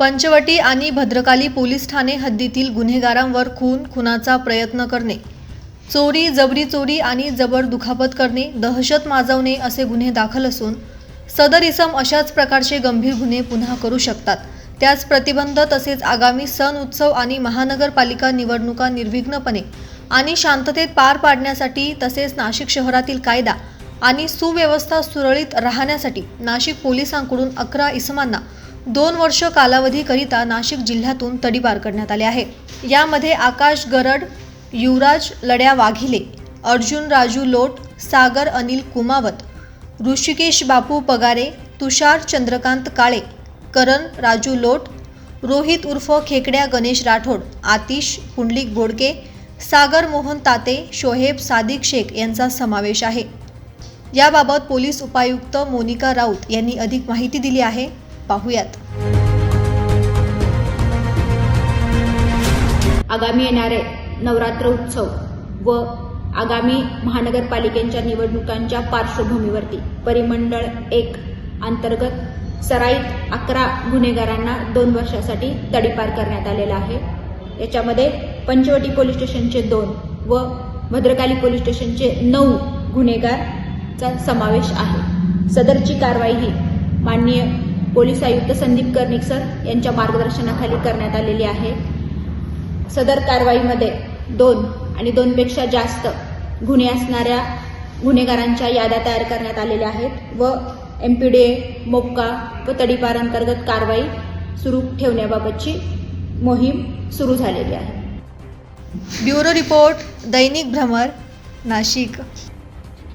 पंचवटी आणि भद्रकाली पोलीस ठाणे हद्दीतील गुन्हेगारांवर खून खुनाचा प्रयत्न करणे. चोरी जबरी चोरी आणि जबर दुखापत करणे दहशत माजवणे असे गुन्हे दाखल असून सदर इसम अशाच प्रकारचे गंभीर गुन्हे पुन्हा करू शकतात. त्यास प्रतिबंध तसेच आगामी सण उत्सव आणि महानगरपालिका निवडणुका निर्विघ्नपणे आणि शांततेत पार पाडण्यासाठी तसेच नाशिक शहरातील कायदा आणि सुव्यवस्था सुरळीत राहण्यासाठी नाशिक पोलिसांकडून अकरा इसमांना दोन वर्ष कालावधीकरिता नाशिक जिल्ह्यातून तडीपार करण्यात आले आहे. यामध्ये आकाश गरड युवराज लड्या वाघिले अर्जुन राजू लोट सागर अनिल कुमावत ऋषिकेश बापू पगारे तुषार चंद्रकांत काळे करण राजू लोट रोहित उर्फ खेकड्या गणेश राठोड आतिश पुंडलिक बोडके सागर मोहन ताते शोहेब सादिक शेख यांचा समावेश आहे. याबाबत पोलीस उपायुक्त मोनिका राऊत यांनी अधिक माहिती दिली आहे. पाहूयात. आगामी येणारे नवरात्र उत्सव व आगामी महानगरपालिकेच्या निवडणुकांच्या पार्श्वभूमीवरती परिमंडळ एक अंतर्गत सराईत अकरा गुन्हेगारांना दोन वर्षासाठी तडीपार करण्यात आलेला आहे. याच्यामध्ये पंचवटी पोलीस स्टेशनचे दोन व भद्रकाली पोलीस स्टेशनचे नऊ गुन्हेगारचा समावेश आहे. सदरची कारवाई ही माननीय पोलीस आयुक्त संदीप कर्णिक सर यांच्या मार्गदर्शनाखाली करण्यात आलेली आहे. सदर कारवाईमध्ये दोन आणि दोनपेक्षा जास्त गुन्हे असणाऱ्या गुन्हेगारांच्या याद्या तयार करण्यात आलेल्या आहेत व M P D A MCOCA व तडीपार अंतर्गत कारवाई सुरू ठेवण्याबाबतची मोहीम सुरू झालेली आहे. ब्युरो रिपोर्ट दैनिक भ्रमर नाशिक.